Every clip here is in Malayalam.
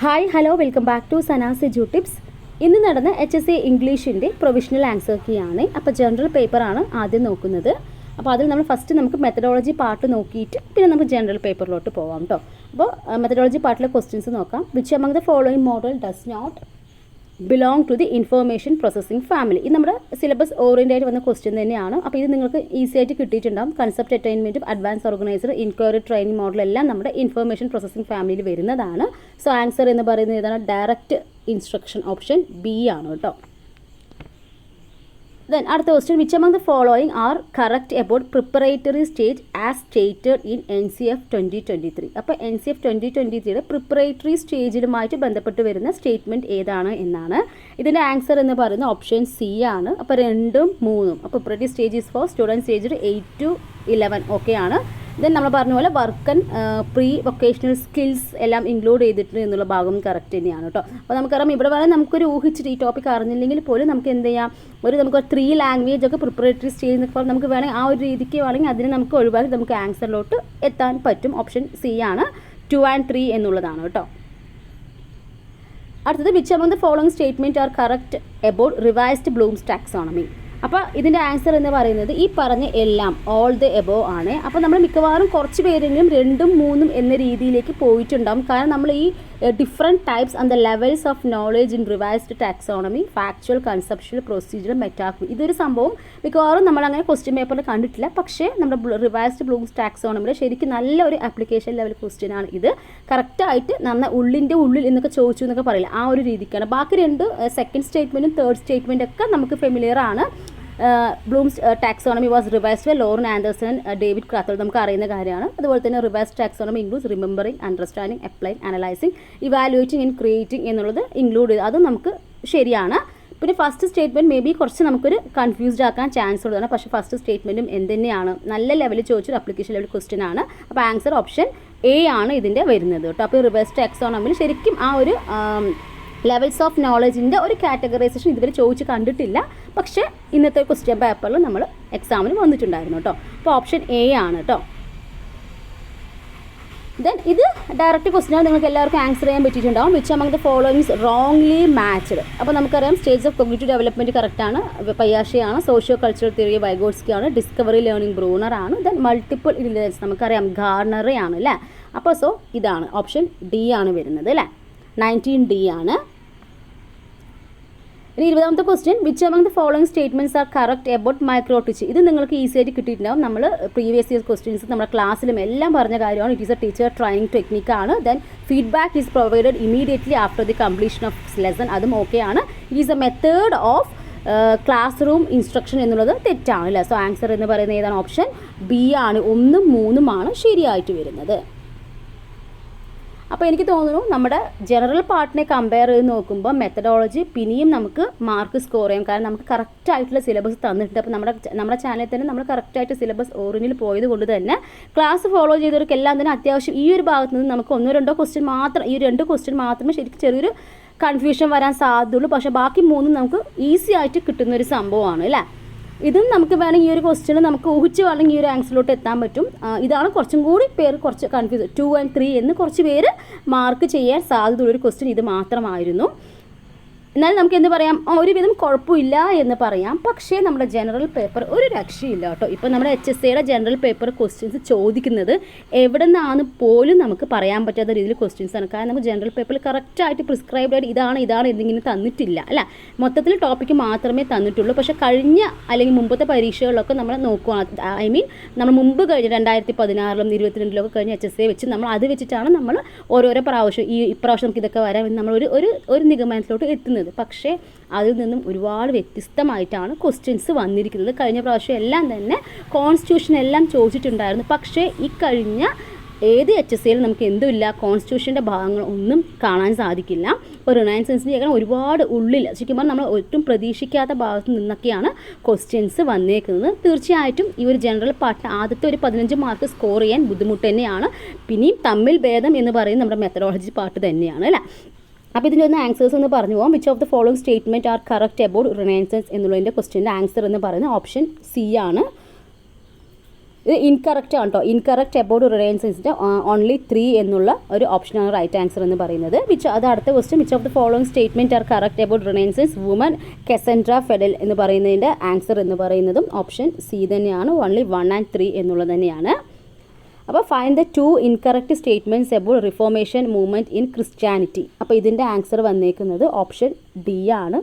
Hi hello welcome back to Sana's ജു tips ഇന്ന് നടന്ന എച്ച് എസ് എ ഇംഗ്ലീഷിന്റെ പ്രൊവിഷണൽ ആൻസർ കീ ആണ് അപ്പോൾ ജനറൽ പേപ്പറാണ് ആദ്യം നോക്കുന്നത്. അപ്പോൾ അതിൽ നമ്മൾ ഫസ്റ്റ് നമുക്ക് മെത്തഡോളജി പാർട്ട് നോക്കിയിട്ട് പിന്നെ നമുക്ക് ജനറൽ പേപ്പറിലോട്ട് പോവാം കേട്ടോ അപ്പോൾ മെത്തഡോളജി പാർട്ടിലെ ക്വസ്റ്റ്യൻസ് നോക്കാം. Which among the following model does not belong to the information processing family ഇത് നമ്മുടെ സിലബസ് ഓറിയന്റായിട്ട് വന്ന ക്വസ്റ്റ്യൻ തന്നെയാണ്. അപ്പോൾ ഇത് നിങ്ങൾക്ക് ഈസി ആയിട്ട് കിട്ടിയിട്ടുണ്ടാകും concept അറ്റൈൻമെന്റും advance organiser inquiry training model എല്ലാം നമ്മുടെ ഇൻഫർമേഷൻ പ്രോസസ്സിംഗ് ഫാമിലിയിൽ വരുന്നതാണ്. സോ ആൻസർ എന്ന് പറയുന്നത് ഏതാണ്? ഡയറക്റ്റ് ഇൻസ്ട്രക്ഷൻ ഓപ്ഷൻ ബി ആണ് കേട്ടോ. ദെൻ അടുത്ത question which among the following are correct about preparatory stage as stated in N C F twenty twenty three അപ്പോൾ N C F twenty twenty ത്രീയുടെ പ്രിപ്പറേറ്ററി സ്റ്റേജിലുമായിട്ട് ബന്ധപ്പെട്ട് വരുന്ന സ്റ്റേറ്റ്മെന്റ് ഏതാണ് എന്നാണ്. ഇതിന്റെ ആൻസർ എന്ന് പറയുന്ന ഓപ്ഷൻ സി ആണ്. അപ്പോൾ രണ്ടും മൂന്നും. അപ്പോൾ preparatory stage is for student stage eight to eleven okay ആണ്. ദെൻ നമ്മൾ പറഞ്ഞ പോലെ work and pre vocational skills എല്ലാം ഇൻക്ലൂഡ് ചെയ്തിട്ടുണ്ട് എന്നുള്ള ഭാഗം കറക്റ്റ് തന്നെയാണ് കേട്ടോ അപ്പോൾ നമുക്കറിയാം ഇവിടെ വേണേൽ നമുക്കൊരു ഊഹിച്ചിട്ട് ഈ ടോപ്പിക് അറിഞ്ഞില്ലെങ്കിൽ പോലും നമുക്ക് എന്ത് ചെയ്യാം? ഒരു നമുക്ക് ത്രീ ലാംഗ്വേജ് ഒക്കെ പ്രിപ്പറേറ്ററി സ്റ്റേജ് എന്നൊക്കെ നമുക്ക് വേണമെങ്കിൽ ആ ഒരു രീതിക്ക് വേണമെങ്കിൽ അതിനെ നമുക്ക് ഒഴിവാക്കി നമുക്ക് ആൻസറിലോട്ട് എത്താൻ പറ്റും ഓപ്ഷൻ സി ആണ് ടു ആൻഡ് ത്രീ എന്നുള്ളതാണ് കേട്ടോ അടുത്തത് which among the following statement are correct about revised Bloom's taxonomy അപ്പോൾ ഇതിന്റെ ആൻസർ എന്ന് പറയുന്നത് ഈ പറഞ്ഞ എല്ലാം ഓൾ ദ എബോ ആണ്. അപ്പോൾ നമ്മൾ മിക്കവാറും കുറച്ച് പേരെങ്കിലും രണ്ടും മൂന്നും എന്ന രീതിയിലേക്ക് പോയിട്ടുണ്ടാകും കാരണം നമ്മൾ ഈ different types and the levels of knowledge in revised taxonomy factual conceptual procedure മെറ്റാഫി ഇതൊരു സംഭവം മിക്കവാറും നമ്മൾ അങ്ങനെ ക്വസ്റ്റ്യൻ പേപ്പറിൽ കണ്ടിട്ടില്ല. പക്ഷേ നമ്മുടെ റിവൈസ്ഡ് ബ്ലൂംസ് ടാക്സോണമിൽ ശരിക്കും നല്ല ഒരു ആപ്ലിക്കേഷൻ ലെവൽ ക്വസ്റ്റ്യൻ ആണ് ഇത്. കറക്റ്റായിട്ട് നന്ന ഉള്ളിന്റെ ഉള്ളിൽ എന്നൊക്കെ ചോദിച്ചു എന്നൊക്കെ പറയില്ല? ആ ഒരു രീതിക്കാണ്. ബാക്കി രണ്ട് സെക്കൻഡ് സ്റ്റേറ്റ്മെന്റും തേർഡ് സ്റ്റേറ്റ്മെന്റും ഒക്കെ നമുക്ക് ഫെമിലിയർ ആണ്. Bloom's taxonomy was revised by Lorin Anderson David Krathwohl നമുക്ക് അറിയുന്ന കാര്യമാണ്. അതുപോലെ തന്നെ revise taxonomy includes remembering understanding applying analysing evaluating and creating എന്നുള്ളത് ഇൻക്ലൂഡ് ചെയ്ത് അതും നമുക്ക് ശരിയാണ്. പിന്നെ ഫസ്റ്റ് സ്റ്റേറ്റ്മെന്റ് മേ ബി കുറച്ച് നമുക്കൊരു കൺഫ്യൂസ്ഡ് ആക്കാൻ ചാൻസ് ഉള്ളതാണ്. പക്ഷേ ഫസ്റ്റ് സ്റ്റേറ്റ്മെന്റും എന്ത് തന്നെയാണ് നല്ല ലെവലിൽ ചോദിച്ചൊരു അപ്ലിക്കേഷൻ ലെവൽ ക്വസ്റ്റ്യൻ ആണ്. അപ്പോൾ ആൻസർ ഓപ്ഷൻ എ ആണ് ഇതിന്റെ വരുന്നത് കേട്ടോ. അപ്പോൾ റിവേഴ്സ് ടാക്സോണമിൽ ശരിക്കും ആ ഒരു ലെവൽസ് ഓഫ് നോളജിന്റെ ഒരു കാറ്റഗറൈസേഷൻ ഇതുവരെ ചോദിച്ച് കണ്ടിട്ടില്ല. പക്ഷേ ഇന്നത്തെ ക്വസ്റ്റ്യൻ പേപ്പറിൽ നമ്മൾ എക്സാമിന് വന്നിട്ടുണ്ടായിരുന്നു കേട്ടോ അപ്പോൾ ഓപ്ഷൻ എ ആണ് കേട്ടോ ദെൻ ഇത് ഡയറക്റ്റ് ക്വസ്റ്റ്യൻ നിങ്ങൾക്ക് എല്ലാവർക്കും ആൻസർ ചെയ്യാൻ പറ്റിയിട്ടുണ്ടാവും. Which among the followings wrongly matched അപ്പോൾ നമുക്കറിയാം സ്റ്റേജ് ഓഫ് കൊഗ്നേറ്റീവ് ഡെവലപ്മെന്റ് കറക്റ്റാണ് പയ്യാഷയാണ് സോഷ്യോ കൾച്ചറൽ തിയറി വൈഗോട്സ്കി ആണ്. ഡിസ്കവറി ലേണിംഗ് ബ്രൂണർ ആണ്. ദെൻ മൾട്ടിപ്പിൾ ഇന്റലിജൻസ് നമുക്കറിയാം ഗാർണറെ ആണ് അല്ലേ അപ്പോൾ സോ ഇതാണ്. ഓപ്ഷൻ ഡി ആണ് വരുന്നത് അല്ലേ നയന്റീൻ ഡി ആണ്. ഇനി ഇരുപതാമത്തെ question which among the following statements are correct about microteach ഇത് നിങ്ങൾക്ക് ഈസി ആയിട്ട് കിട്ടിയിട്ടുണ്ടാവും. നമ്മൾ പ്രീവിയസ് ഇയർ ക്വസ്റ്റ്യൻസ് നമ്മുടെ ക്ലാസ്സിലും എല്ലാം പറഞ്ഞ കാര്യമാണ്. It is a teacher training technique ആണ്. Then feedback is provided immediately after the completion of lesson അതും ഓക്കെ ആണ്. It is a method of classroom instruction എന്നുള്ളത് തെറ്റാണ് അല്ലേ സോ ആൻസർ എന്ന് പറയുന്നത് ഏതാണ് ഓപ്ഷൻ ബി ആണ്. ഒന്നും മൂന്നുമാണ് ശരിയായിട്ട് വരുന്നത്. അപ്പോൾ എനിക്ക് തോന്നുന്നു നമ്മുടെ ജനറൽ പാർട്ടിനെ കമ്പയർ ചെയ്ത് നോക്കുമ്പോൾ മെത്തഡോളജി പിന്നെയും നമുക്ക് മാർക്ക് സ്കോർ ചെയ്യാം. കാരണം നമുക്ക് കറക്റ്റ് ആയിട്ടുള്ള സിലബസ് തന്നിട്ടുണ്ട്. അപ്പോൾ നമ്മുടെ നമ്മുടെ ചാനലിൽ തന്നെ നമ്മൾ കറക്റ്റായിട്ട് സിലബസ് ഓറിനിൽ പോയത് കൊണ്ട് തന്നെ ക്ലാസ് ഫോളോ ചെയ്തവർക്ക് എല്ലാം തന്നെ അത്യാവശ്യം ഈ ഒരു ഭാഗത്ത് നിന്ന് നമുക്ക് ഒന്നോ രണ്ടോ ക്വസ്റ്റ്യൻ മാത്രം ഈ രണ്ട് ക്വസ്റ്റ്യൻ മാത്രമേ ശരിക്കും ചെറിയൊരു കൺഫ്യൂഷൻ വരാൻ സാധ്യതയുള്ളൂ. പക്ഷേ ബാക്കി മൂന്നും നമുക്ക് ഈസി ആയിട്ട് കിട്ടുന്ന ഒരു സംഭവമാണ് അല്ലേ? ഇതും നമുക്ക് വേണമെങ്കിൽ ഈ ഒരു ക്വസ്റ്റ്യൻ നമുക്ക് ഊഹിച്ച് വേണമെങ്കിൽ ഈ ഒരു ആൻസറിലോട്ട് എത്താൻ പറ്റും. ഇതാണ് കുറച്ചും കൂടി പേര് കുറച്ച് കൺഫ്യൂസ് ടു ആൻഡ് ത്രീ എന്ന് കുറച്ച് പേര് മാർക്ക് ചെയ്യാൻ സാധ്യതയുള്ള ഒരു ക്വസ്റ്റ്യൻ ഇത് മാത്രമായിരുന്നു. എന്നാൽ നമുക്ക് എന്ത് പറയാം? ഒരുവിധം കുഴപ്പമില്ല എന്ന് പറയാം. പക്ഷേ നമ്മുടെ ജനറൽ പേപ്പർ ഒരു രക്ഷയില്ല കേട്ടോ. ഇപ്പോൾ നമ്മുടെ എച്ച് എസ് സിയുടെ ജനറൽ പേപ്പർ ക്വസ്റ്റ്യൻസ് ചോദിക്കുന്നത് എവിടെ നിന്നാണ് പോലും നമുക്ക് പറയാൻ പറ്റാത്ത രീതിയിൽ ക്വസ്റ്റ്യൻസ് ആണ്. കാരണം നമുക്ക് ജനറൽ പേപ്പറിൽ കറക്റ്റായിട്ട് പ്രിസ്ക്രൈബ്ഡ് ആയിട്ട് ഇതാണ് ഇതാണ് എന്തെങ്കിലും തന്നിട്ടില്ല അല്ല? മൊത്തത്തിൽ ടോപ്പിക്ക് മാത്രമേ തന്നിട്ടുള്ളൂ. പക്ഷേ കഴിഞ്ഞ അല്ലെങ്കിൽ മുമ്പത്തെ പരീക്ഷകളിലൊക്കെ നമ്മൾ നോക്കുക ഐ മീൻ നമ്മൾ മുമ്പ് കഴിഞ്ഞ രണ്ടായിരത്തി പതിനാറിലും ഇരുപത്തിരണ്ടിലൊക്കെ കഴിഞ്ഞ എച്ച് എസ് എ വെച്ച് നമ്മൾ അത് വെച്ചിട്ടാണ് നമ്മൾ ഓരോരോ പ്രാവശ്യം ഈ ഇപ്രാവശ്യം നമുക്ക് ഇതൊക്കെ വരാം നമ്മൾ ഒരു ഒരു നിഗമനത്തിലോട്ട് എത്തുന്നത്. പക്ഷേ അതിൽ നിന്നും ഒരുപാട് വ്യത്യസ്തമായിട്ടാണ് ക്വസ്റ്റ്യൻസ് വന്നിരിക്കുന്നത്. കഴിഞ്ഞ പ്രാവശ്യം എല്ലാം തന്നെ കോൺസ്റ്റിറ്റ്യൂഷൻ എല്ലാം ചോദിച്ചിട്ടുണ്ടായിരുന്നു. പക്ഷേ ഈ കഴിഞ്ഞ ഏത് എച്ച് എസ് സിയിലും നമുക്ക് എന്തുമില്ല കോൺസ്റ്റിറ്റ്യൂഷന്റെ ഭാഗങ്ങൾ ഒന്നും കാണാൻ സാധിക്കില്ല. ഇപ്പോൾ റിനയൻസൻസിന്റെ ഏകദേശം ഒരുപാട് ഉള്ളിൽ ശരിക്കും നമ്മൾ ഒട്ടും പ്രതീക്ഷിക്കാത്ത ഭാഗത്ത് നിന്നൊക്കെയാണ് ക്വസ്റ്റ്യൻസ് വന്നേക്കുന്നത്. തീർച്ചയായിട്ടും ഈ ഒരു ജനറൽ പാർട്ട് ആദ്യത്തെ ഒരു പതിനഞ്ച് മാർക്ക് സ്കോർ ചെയ്യാൻ ബുദ്ധിമുട്ട് തന്നെയാണ്. പിന്നെയും തമ്മിൽ ഭേദം എന്ന് പറയുന്നത് നമ്മുടെ മെത്തഡോളജി പാർട്ട് തന്നെയാണ് അല്ലേ? അപ്പോൾ ഇതിന്റെ ഒന്ന് ആൻസേഴ്സ് എന്ന് പറഞ്ഞു പോകാം which of the following statement are correct about renaissance എന്നുള്ളതിന്റെ ക്വസ്റ്റ്യന്റെ ആൻസർ എന്ന് പറയുന്നത് ഓപ്ഷൻ സി ആണ്. ഇത് ഇൻകറക്റ്റ് ആണ് കേട്ടോ ഇൻകറക്റ്റ് അബൌട്ട് റിലയൻസിന്റെ ഓൺലി ത്രീ എന്നുള്ള ഒരു ഓപ്ഷനാണ് റൈറ്റ് ആൻസർ എന്ന് പറയുന്നത്. വിച്ച് അത് അടുത്ത question which of the following statement are correct about renaissance woman Cassandra Fedele എന്ന് പറയുന്നതിന്റെ ആൻസർ എന്ന് പറയുന്നതും ഓപ്ഷൻ സി തന്നെയാണ്. ഓൺലി വൺ ആൻഡ് ത്രീ എന്നുള്ളത് തന്നെയാണ്. അപ്പോൾ fine the two incorrect statements above reformation movement in Christianity അപ്പോൾ ഇതിന്റെ ആൻസർ വന്നേക്കുന്നത് ഓപ്ഷൻ ഡി ആണ്.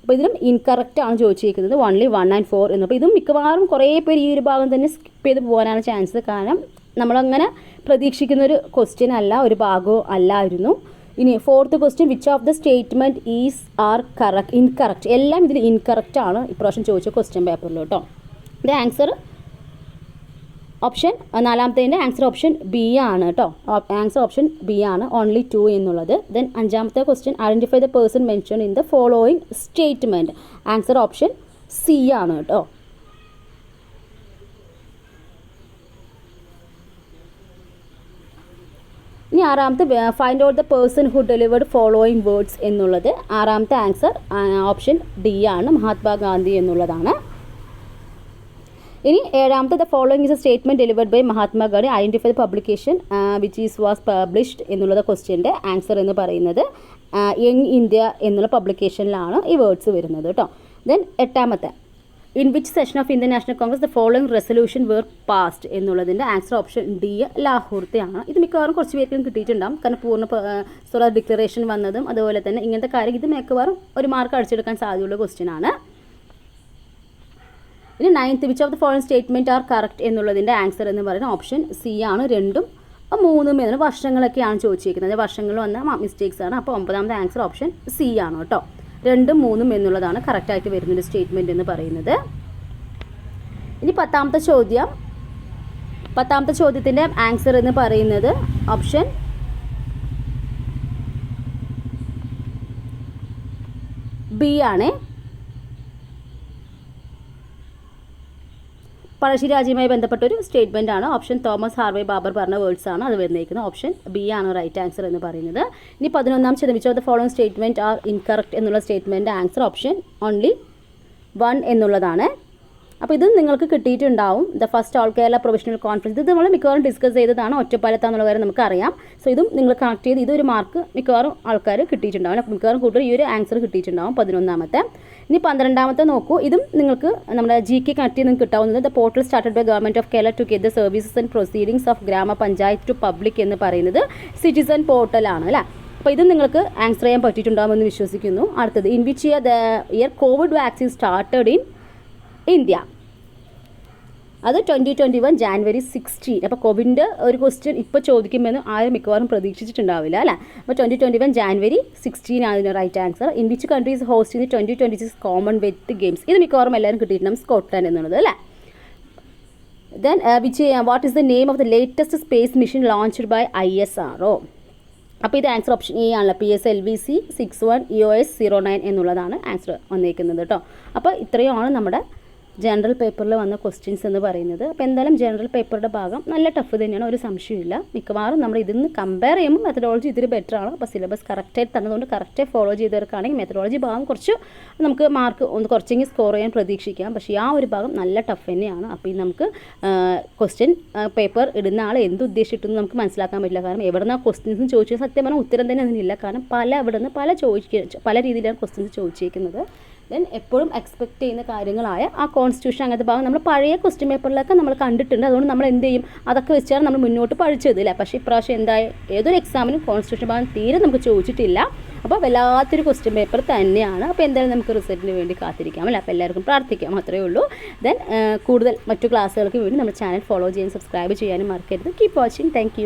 അപ്പോൾ ഇതിലും ഇൻകറക്റ്റ് ആണ് ചോദിച്ചിരിക്കുന്നത് ഓൺലി വൺ ആൻഡ് ഫോർ എന്ന്. അപ്പോൾ ഇതും മിക്കവാറും കുറേ പേര് ഈ ഒരു ഭാഗം തന്നെ സ്കിപ്പ് ചെയ്ത് പോകാനാണ് ചാൻസ് കാരണം നമ്മളങ്ങനെ പ്രതീക്ഷിക്കുന്ന ഒരു ക്വസ്റ്റ്യൻ അല്ല ഒരു ഭാഗവും അല്ലായിരുന്നു. ഇനി fourth question which of the statement is are correct incorrect എല്ലാം ഇതിൽ ഇൻകറക്റ്റ് ആണ്. ഇപ്രാവശ്യം ചോദിച്ച ക്വസ്റ്റ്യൻ പേപ്പറിൽ കേട്ടോ. ഇത് ആൻസർ ഓപ്ഷൻ നാലാമത്തേന്റെ ആൻസർ ഓപ്ഷൻ ബി ആണ് കേട്ടോ ആൻസർ ഓപ്ഷൻ ബി ആണ് ഓൺലി ടു എന്നുള്ളത്. ദെൻ അഞ്ചാമത്തെ question identify the person mention in the following statement answer option C ആണ് കേട്ടോ ഇനി ആറാമത്തെ find out the person who delivered following words എന്നുള്ളത്. ആറാമത്തെ ആൻസർ ഓപ്ഷൻ ഡി ആണ് മഹാത്മാഗാന്ധി എന്നുള്ളതാണ്. ഇനി ഏഴാമത്തെ the following is a statement delivered by Mahatma Gandhi identify the publication which is was published എന്നുള്ളത് ക്വസ്റ്റ്യന്റെ ആൻസർ എന്ന് പറയുന്നത് യങ് ഇന്ത്യ എന്നുള്ള പബ്ലിക്കേഷനിലാണ് ഈ വേർഡ്സ് വരുന്നത് കേട്ടോ ദെൻ എട്ടാമത്തെ in which session of Indian National Congress the following resolution were passed എന്നുള്ളതിന്റെ ആൻസർ ഓപ്ഷൻ ഡി ലാഹോർത്തെയാണ് ഇത് മിക്കവാറും കുറച്ച് പേർക്കും കിട്ടിയിട്ടുണ്ടാകും കാരണം പൂർണ സോളർ ഡിക്ലറേഷൻ വന്നതും അതുപോലെ തന്നെ ഇങ്ങനത്തെ കാര്യം ഇത് മിക്കവാറും ഒരു മാർക്ക് അടിച്ചെടുക്കാൻ സാധ്യതയുള്ള ക്വസ്റ്റ്യൻ ആണ്. ഇനി ninth which of the following statement are correct എന്നുള്ളതിന്റെ ആൻസർ എന്ന് പറയുന്നത് ഓപ്ഷൻ സി ആണ് രണ്ടും മൂന്നും എന്നതിന് വർഷങ്ങളൊക്കെയാണ് ചോദിച്ചിരിക്കുന്നത്. വർഷങ്ങൾ വന്ന മിസ്റ്റേക്സ് ആണ്. അപ്പോൾ ഒമ്പതാമത്തെ ആൻസർ ഓപ്ഷൻ സി ആണ് കേട്ടോ. രണ്ടും മൂന്നും എന്നുള്ളതാണ് കറക്റ്റായിട്ട് വരുന്നൊരു സ്റ്റേറ്റ്മെന്റ് എന്ന് പറയുന്നത്. ഇനി പത്താമത്തെ ചോദ്യം. പത്താമത്തെ ചോദ്യത്തിന്റെ ആൻസർ എന്ന് പറയുന്നത് ഓപ്ഷൻ ബി ആണ്. പഴശ്ശി രാജ്യവുമായി ബന്ധപ്പെട്ട ഒരു സ്റ്റേറ്റ്മെന്റ് ആണ്. ഓപ്ഷൻ തോമസ് ഹാർവേ ബാബർ പറഞ്ഞ വേർഡ്സ് ആണ് അത് വന്നിരിക്കുന്നത് ഓപ്ഷൻ ബി ആണ് റൈറ്റ് ആൻസർ എന്ന് പറയുന്നത്. ഇനി പതിനൊന്നാം of the following statement are incorrect എന്നുള്ള statement answer option only one എന്നുള്ളതാണ്. അപ്പോൾ ഇത് നിങ്ങൾക്ക് കിട്ടിയിട്ടുണ്ടാവും. The first all Kerala professional conference ഇത് നമ്മൾ മിക്കവാറും ഡിസ്കസ് ചെയ്തതാണ് ഒറ്റപ്പാലത്താന്നുള്ള കാര്യം നമുക്കറിയാം സോ ഇതും നിങ്ങൾ കണക്ട് ചെയ്ത് ഇതൊരു മാർക്ക് മിക്കവാറും ആൾക്കാർ കിട്ടിയിട്ടുണ്ടാവും. അപ്പോൾ മിക്കവാറും കൂടുതൽ ഈ ഒരു ആൻസർ കിട്ടിയിട്ടുണ്ടാവും പതിനൊന്നാമത്തെ. ഇനി പന്ത്രണ്ടാമത്തെ നോക്കൂ. ഇതും നിങ്ങൾക്ക് നമ്മുടെ ജി കെ കണക്ട് ചെയ്ത് നിങ്ങൾക്ക് കിട്ടാവുന്നത് the portal started by government of Kerala to get the services and proceedings of grama panchayat to public എന്ന് പറയുന്നത് സിറ്റിസൺ പോർട്ടലാണ് അല്ലേ? അപ്പോൾ ഇത് നിങ്ങൾക്ക് ആൻസർ ചെയ്യാൻ പറ്റിയിട്ടുണ്ടാകുമെന്ന് വിശ്വസിക്കുന്നു. അടുത്തത് in which year the year Covid vaccine started in India. അത് twenty twenty one January sixteen അപ്പോൾ കോവിഡിന്റെ ഒരു ക്വസ്റ്റ്യൻ ഇപ്പോൾ ചോദിക്കുമെന്ന് ആരും മിക്കവാറും പ്രതീക്ഷിച്ചിട്ടുണ്ടാവില്ല അല്ലേ? അപ്പോൾ twenty twenty one January sixteen ആണ് right answer in which countries host in twenty twenty six Commonwealth Games ഇത് മിക്കവാറും എല്ലാവരും കിട്ടിയിട്ടുണ്ടാകും സ്കോട്ട്ലാൻഡ് എന്നുള്ളത് അല്ലേ? Then which what is the name of the latest space mission launched by I S R O അപ്പോൾ ഇത് ആൻസർ ഓപ്ഷൻ എ ആണല്ലോ. P S L V C six one E O S zero nine എന്നുള്ളതാണ് ആൻസർ വന്നേക്കുന്നത് കേട്ടോ അപ്പോൾ ഇത്രയുമാണ് നമ്മുടെ ജനറൽ പേപ്പറിൽ വന്ന ക്വസ്റ്റ്യൻസ് എന്ന് പറയുന്നത്. അപ്പോൾ എന്തായാലും ജനറൽ പേപ്പറുടെ ഭാഗം നല്ല ടഫ് തന്നെയാണ് ഒരു സംശയമില്ല മിക്കവാറും നമ്മൾ ഇതിന്ന് കമ്പയർ ചെയ്യുമ്പോൾ മെത്തഡോളജി ഇതിൽ ബെറ്റർ ആണ്. അപ്പോൾ സിലബസ് കറക്റ്റായിട്ട് തന്നതുകൊണ്ട് കറക്റ്റായി ഫോളോ ചെയ്തവർക്കാണെങ്കിൽ മെത്തഡോളജി ഭാഗം കുറച്ച് നമുക്ക് മാർക്ക് ഒന്ന് കുറച്ചെങ്കിൽ സ്കോർ ചെയ്യാൻ പ്രതീക്ഷിക്കാം. പക്ഷേ ആ ഒരു ഭാഗം നല്ല ടഫ് തന്നെയാണ്. അപ്പോൾ ഈ നമുക്ക് ക്വസ്റ്റ്യൻ പേപ്പർ ഇടുന്ന ആൾ എന്ത് ഉദ്ദേശിച്ചിട്ടെന്ന് നമുക്ക് മനസ്സിലാക്കാൻ പറ്റില്ല. കാരണം എവിടെ നിന്നാണ് ക്വസ്റ്റ്യൻസ് ചോദിച്ചത് സത്യം പറഞ്ഞാൽ ഉത്തരം തന്നെ അതിനില്ല. കാരണം പല അവിടെ നിന്ന് പല ചോദിക്കുക പല രീതിയിലാണ് ക്വസ്റ്റ്യൻസ് ചോദിച്ചേക്കുന്നത്. ദെൻ എപ്പോഴും എക്സ്പെക്ട് ചെയ്യുന്ന കാര്യങ്ങളായ ആ കോൺസ്റ്റിറ്റ്യൂഷൻ അങ്ങനത്തെ ഭാഗം നമ്മൾ പഴയ ക്വസ്റ്റ്യൻ പേപ്പറിലൊക്കെ നമ്മൾ കണ്ടിട്ടുണ്ട്. അതുകൊണ്ട് നമ്മൾ എന്ത് ചെയ്യും? അതൊക്കെ വെച്ചാണ് നമ്മൾ മുന്നോട്ട് പഠിച്ചത് അല്ലേ പക്ഷേ ഇപ്രാവശ്യം എന്തായി? ഏതൊരു എക്സാമിനും കോൺസ്റ്റിറ്റ്യൂഷൻ ഭാഗം തീരെ നമുക്ക് ചോദിച്ചിട്ടില്ല. അപ്പോൾ വല്ലാത്തൊരു ക്വസ്റ്റ്യൻ പേപ്പർ തന്നെയാണ്. അപ്പോൾ എന്തായാലും നമുക്ക് റിസൾട്ടിന് വേണ്ടി കാത്തിരിക്കാം അല്ലേ? അപ്പോൾ എല്ലാവർക്കും പ്രാർത്ഥിക്കാം. അത്രയേ ഉള്ളൂ. ദെൻ കൂടുതൽ മറ്റു ക്ലാസ്സുകൾക്ക് വേണ്ടി നമ്മുടെ ചാനൽ ഫോളോ ചെയ്യാൻ സബ്സ്ക്രൈബ് ചെയ്യാനും മറക്കരുത്. Keep watching thank